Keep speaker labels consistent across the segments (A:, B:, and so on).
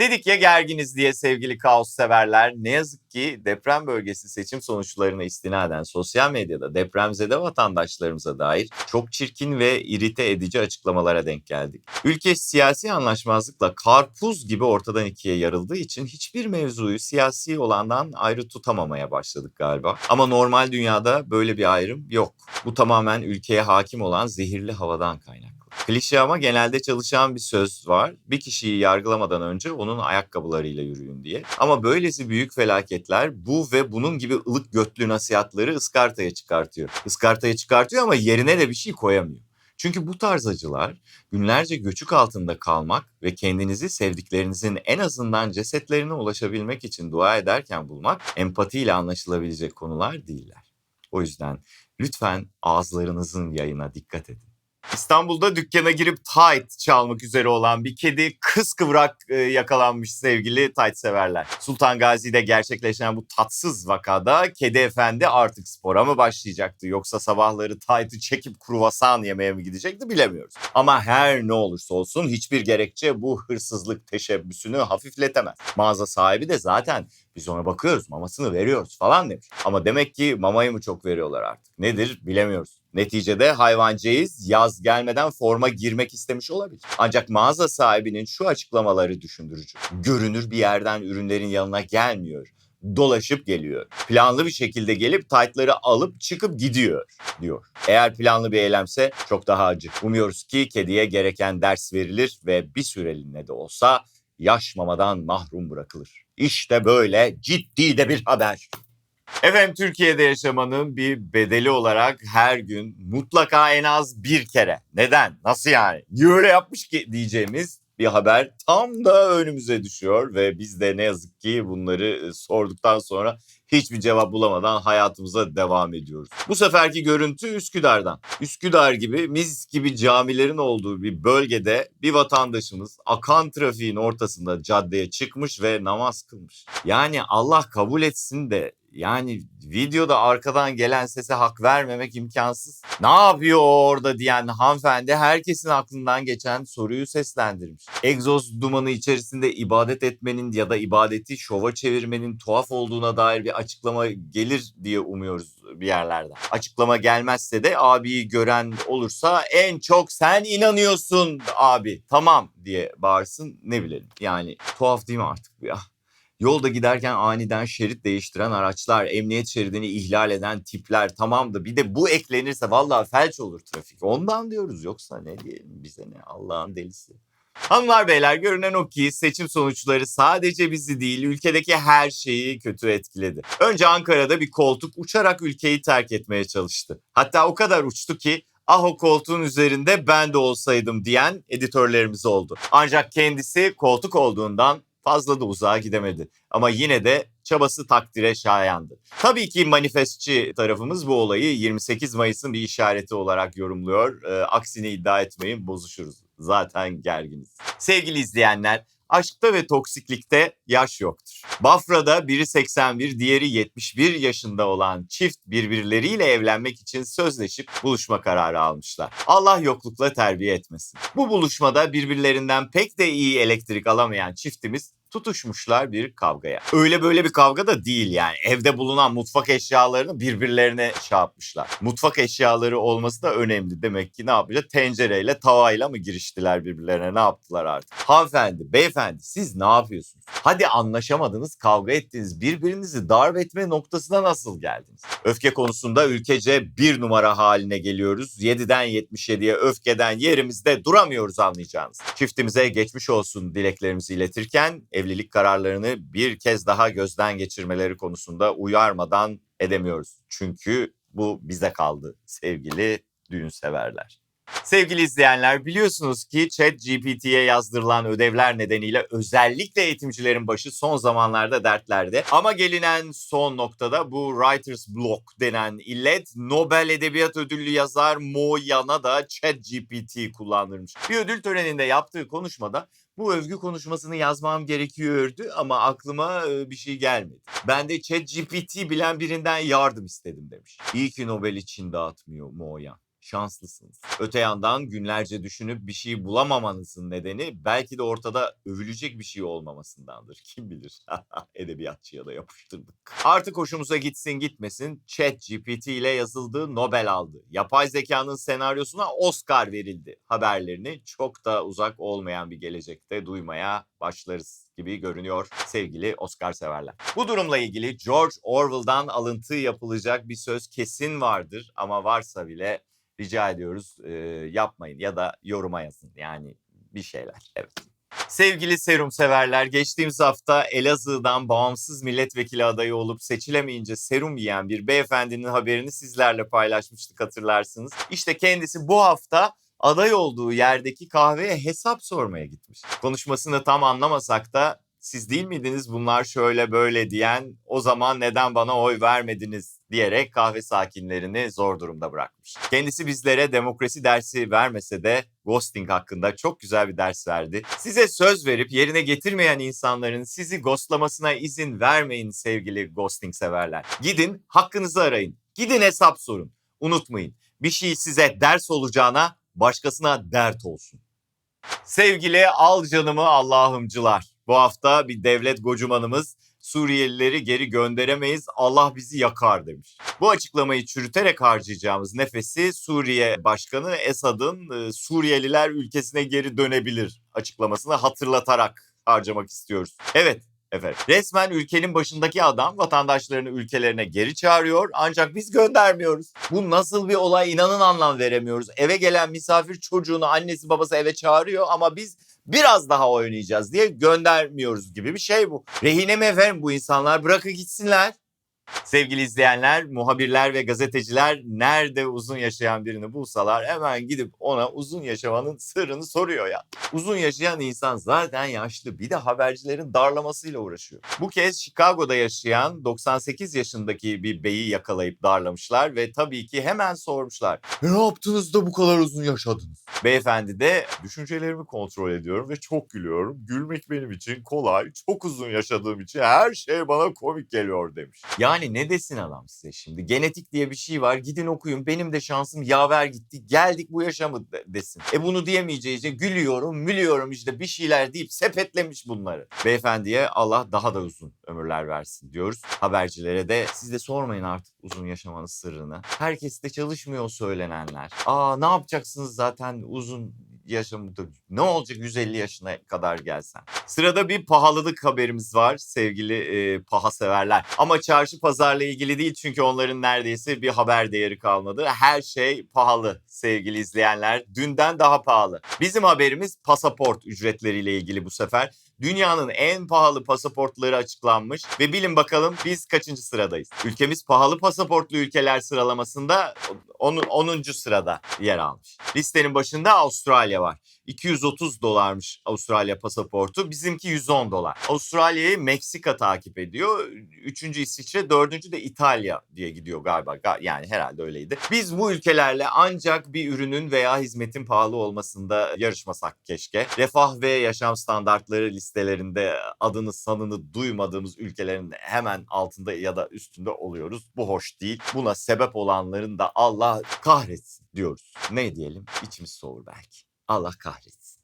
A: Dedik ya gerginiz diye sevgili kaos severler. Ne yazık ki deprem bölgesi seçim sonuçlarına istinaden sosyal medyada depremzede vatandaşlarımıza dair çok çirkin ve irite edici açıklamalara denk geldik. Ülke siyasi anlaşmazlıkla karpuz gibi ortadan ikiye yarıldığı için hiçbir mevzuyu siyasi olandan ayrı tutamamaya başladık galiba. Ama normal dünyada böyle bir ayrım yok. Bu tamamen ülkeye hakim olan zehirli havadan kaynaklı. Klişe ama genelde çalışan bir söz var. Bir kişiyi yargılamadan önce onun ayakkabılarıyla yürüyün diye. Ama böylesi büyük felaketler bu ve bunun gibi ılık götlü nasihatları ıskartaya çıkartıyor. Iskartaya çıkartıyor ama yerine de bir şey koyamıyor. Çünkü bu tarz acılar günlerce göçük altında kalmak ve kendinizi sevdiklerinizin en azından cesetlerine ulaşabilmek için dua ederken bulmak empatiyle anlaşılabilecek konular değiller. O yüzden lütfen ağızlarınızın yayına dikkat edin. İstanbul'da dükkana girip tight çalmak üzere olan bir kedi kıskıvrak e, yakalanmış sevgili tight severler. Sultan Gazi'de gerçekleşen bu tatsız vakada kedi efendi artık spora mı başlayacaktı yoksa sabahları tight'ı çekip kruvasan yemeye mi gidecekti bilemiyoruz. Ama her ne olursa olsun hiçbir gerekçe bu hırsızlık teşebbüsünü hafifletemez. Mağaza sahibi de zaten biz ona bakıyoruz mamasını veriyoruz falan demiş. Ama demek ki mamayı mı çok veriyorlar artık? Nedir bilemiyoruz. Neticede hayvancağız yaz gelmeden forma girmek istemiş olabilir. Ancak mağaza sahibinin şu açıklamaları düşündürücü. Görünür bir yerden ürünlerin yanına gelmiyor. Dolaşıp geliyor. Planlı bir şekilde gelip taytları alıp çıkıp gidiyor diyor. Eğer planlı bir eylemse çok daha acı. Umuyoruz ki kediye gereken ders verilir ve bir süreliğine de olsa yaş mamadan mahrum bırakılır. İşte böyle ciddi de bir haber. Efendim Türkiye'de yaşamanın bir bedeli olarak her gün mutlaka en az bir kere. Neden? Nasıl yani? Niye öyle yapmış ki diyeceğimiz bir haber tam da önümüze düşüyor ve biz de ne yazık ki bunları e, sorduktan sonra hiçbir cevap bulamadan hayatımıza devam ediyoruz. Bu seferki görüntü Üsküdar'dan. Üsküdar gibi mis gibi camilerin olduğu bir bölgede bir vatandaşımız akan trafiğin ortasında caddeye çıkmış ve namaz kılmış. Yani Allah kabul etsin de yani videoda arkadan gelen sese hak vermemek imkansız. Ne yapıyor orada diyen hanımefendi herkesin aklından geçen soruyu seslendirmiş. Egzoz dumanı içerisinde ibadet etmenin ya da ibadeti şova çevirmenin tuhaf olduğuna dair bir açıklama gelir diye umuyoruz bir yerlerden. Açıklama gelmezse de abiyi gören olursa en çok sen inanıyorsun abi tamam diye bağırsın ne bilelim. Yani tuhaf değil mi artık bu ya? Yolda giderken aniden şerit değiştiren araçlar, emniyet şeridini ihlal eden tipler tamam da bir de bu eklenirse vallahi felç olur trafik. Ondan diyoruz yoksa ne diyelim bize ne Allah'ın delisi. Hanımlar beyler görünen o ki seçim sonuçları sadece bizi değil ülkedeki her şeyi kötü etkiledi. Önce Ankara'da bir koltuk uçarak ülkeyi terk etmeye çalıştı. Hatta o kadar uçtu ki ah o koltuğun üzerinde ben de olsaydım diyen editörlerimiz oldu. Ancak kendisi koltuk olduğundan fazla da uzağa gidemedi. Ama yine de çabası takdire şayandı. Tabii ki manifestçi tarafımız bu olayı 28 Mayıs'ın bir işareti olarak yorumluyor. E, aksini iddia etmeyin bozuşuruz. Zaten gerginiz. Sevgili izleyenler aşkta ve toksiklikte yaş yoktur. Bafra'da biri 81, diğeri 71 yaşında olan çift birbirleriyle evlenmek için sözleşip buluşma kararı almışlar. Allah yoklukla terbiye etmesin. Bu buluşmada birbirlerinden pek de iyi elektrik alamayan çiftimiz tutuşmuşlar bir kavgaya. Öyle böyle bir kavga da değil yani. Evde bulunan mutfak eşyalarını birbirlerine şey yapmışlar. Mutfak eşyaları olması da önemli. Demek ki ne yapacak? Tencereyle, tavayla mı giriştiler birbirlerine? Ne yaptılar artık? Hanımefendi, beyefendi siz ne yapıyorsunuz? Hadi anlaşamadınız, kavga ettiniz. Birbirinizi darp etme noktasına nasıl geldiniz? Öfke konusunda ülkece bir numara haline geliyoruz. 7'den 77'ye öfkeden yerimizde duramıyoruz anlayacağınız. Çiftimize geçmiş olsun dileklerimizi iletirken evlilik kararlarını bir kez daha gözden geçirmeleri konusunda uyarmadan edemiyoruz. Çünkü bu bize kaldı sevgili düğün severler. Sevgili izleyenler biliyorsunuz ki ChatGPT'ye yazdırılan ödevler nedeniyle özellikle eğitimcilerin başı son zamanlarda dertlerde. Ama gelinen son noktada bu writer's block denen illet Nobel Edebiyat Ödüllü yazar Mo Yan'a da ChatGPT kullandırmış. Bir ödül töreninde yaptığı konuşmada bu övgü konuşmasını yazmam gerekiyordu ama aklıma e, bir şey gelmedi. Ben de ChatGPT bilen birinden yardım istedim demiş. İyi ki Nobel için dağıtmıyor Moyan. Şanslısınız. Öte yandan günlerce düşünüp bir şey bulamamanızın nedeni belki de ortada övülecek bir şey olmamasındandır. Kim bilir? Edebiyatçıya da yapıştırdık. Artık hoşumuza gitsin gitmesin Chat GPT ile yazıldığı Nobel aldı. Yapay zekanın senaryosuna Oscar verildi. Haberlerini çok da uzak olmayan bir gelecekte duymaya başlarız gibi görünüyor sevgili Oscar severler. Bu durumla ilgili George Orwell'dan alıntı yapılacak bir söz kesin vardır ama varsa bile rica ediyoruz e, yapmayın ya da yoruma yazın yani bir şeyler. Evet. Sevgili serum severler geçtiğimiz hafta Elazığ'dan bağımsız milletvekili adayı olup seçilemeyince serum yiyen bir beyefendinin haberini sizlerle paylaşmıştık hatırlarsınız. İşte kendisi bu hafta aday olduğu yerdeki kahveye hesap sormaya gitmiş. Konuşmasını tam anlamasak da siz değil miydiniz bunlar şöyle böyle diyen o zaman neden bana oy vermediniz diyerek kahve sakinlerini zor durumda bırakmış. Kendisi bizlere demokrasi dersi vermese de ghosting hakkında çok güzel bir ders verdi. Size söz verip yerine getirmeyen insanların sizi ghostlamasına izin vermeyin sevgili ghosting severler. Gidin hakkınızı arayın. Gidin hesap sorun. Unutmayın bir şey size ders olacağına başkasına dert olsun. Sevgili al canımı Allah'ımcılar. Bu hafta bir devlet gocumanımız Suriyelileri geri gönderemeyiz Allah bizi yakar demiş. Bu açıklamayı çürüterek harcayacağımız nefesi Suriye Başkanı Esad'ın e, Suriyeliler ülkesine geri dönebilir açıklamasını hatırlatarak harcamak istiyoruz. Evet efendim resmen ülkenin başındaki adam vatandaşlarını ülkelerine geri çağırıyor ancak biz göndermiyoruz. Bu nasıl bir olay inanın anlam veremiyoruz. Eve gelen misafir çocuğunu annesi babası eve çağırıyor ama biz biraz daha oynayacağız diye göndermiyoruz gibi bir şey bu. Rehine mi efendim bu insanlar bırakın gitsinler. Sevgili izleyenler, muhabirler ve gazeteciler nerede uzun yaşayan birini bulsalar hemen gidip ona uzun yaşamanın sırrını soruyor ya. Uzun yaşayan insan zaten yaşlı bir de habercilerin darlamasıyla uğraşıyor. Bu kez Chicago'da yaşayan 98 yaşındaki bir beyi yakalayıp darlamışlar ve tabii ki hemen sormuşlar. Ne yaptınız da bu kadar uzun yaşadınız? Beyefendi de düşüncelerimi kontrol ediyorum ve çok gülüyorum. Gülmek benim için kolay. Çok uzun yaşadığım için her şey bana komik geliyor demiş. Yani ne desin adam size şimdi? Genetik diye bir şey var. Gidin okuyun. Benim de şansım yaver gitti. Geldik bu yaşamı de- desin. E bunu diyemeyeceği için gülüyorum, mülüyorum işte bir şeyler deyip sepetlemiş bunları. Beyefendiye Allah daha da uzun ömürler versin diyoruz. Habercilere de siz de sormayın artık uzun yaşamanın sırrını. Herkes de çalışmıyor söylenenler. Aa ne yapacaksınız zaten uzun yaşamda ne olacak 150 yaşına kadar gelsen. Sırada bir pahalılık haberimiz var sevgili e, paha severler. Ama çarşı pazarla ilgili değil çünkü onların neredeyse bir haber değeri kalmadı. Her şey pahalı sevgili izleyenler. Dünden daha pahalı. Bizim haberimiz pasaport ücretleriyle ilgili bu sefer. Dünyanın en pahalı pasaportları açıklanmış ve bilin bakalım biz kaçıncı sıradayız? Ülkemiz pahalı pasaportlu ülkeler sıralamasında 10. sırada yer almış. Listenin başında Avustralya var. 230 dolarmış Avustralya pasaportu. Bizimki 110 dolar. Avustralya'yı Meksika takip ediyor. Üçüncü İsviçre, dördüncü de İtalya diye gidiyor galiba. Ga- Yani herhalde öyleydi. Biz bu ülkelerle ancak bir ürünün veya hizmetin pahalı olmasında yarışmasak keşke. Refah ve yaşam standartları listelerinde adını sanını duymadığımız ülkelerin hemen altında ya da üstünde oluyoruz. Bu hoş değil. Buna sebep olanların da Allah kahretsin diyoruz. Ne diyelim? İçimiz soğur belki. Allah kahretsin.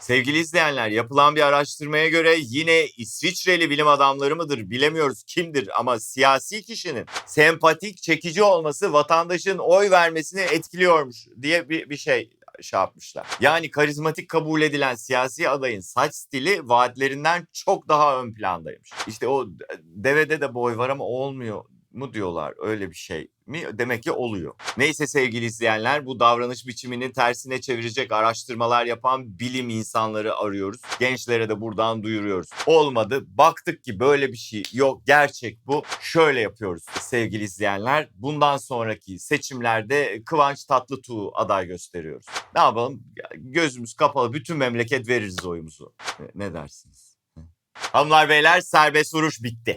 A: Sevgili izleyenler yapılan bir araştırmaya göre yine İsviçreli bilim adamları mıdır bilemiyoruz kimdir ama siyasi kişinin sempatik çekici olması vatandaşın oy vermesini etkiliyormuş diye bir, bir şey şey yapmışlar. Yani karizmatik kabul edilen siyasi adayın saç stili vaatlerinden çok daha ön plandaymış. İşte o devede de boy var ama olmuyor mu diyorlar öyle bir şey mi? Demek ki oluyor. Neyse sevgili izleyenler bu davranış biçimini tersine çevirecek araştırmalar yapan bilim insanları arıyoruz. Gençlere de buradan duyuruyoruz. Olmadı. Baktık ki böyle bir şey yok. Gerçek bu. Şöyle yapıyoruz sevgili izleyenler. Bundan sonraki seçimlerde Kıvanç Tatlıtuğ aday gösteriyoruz. Ne yapalım? Gözümüz kapalı bütün memleket veririz oyumuzu. Ne- dersiniz? Hanımlar beyler serbest vuruş bitti.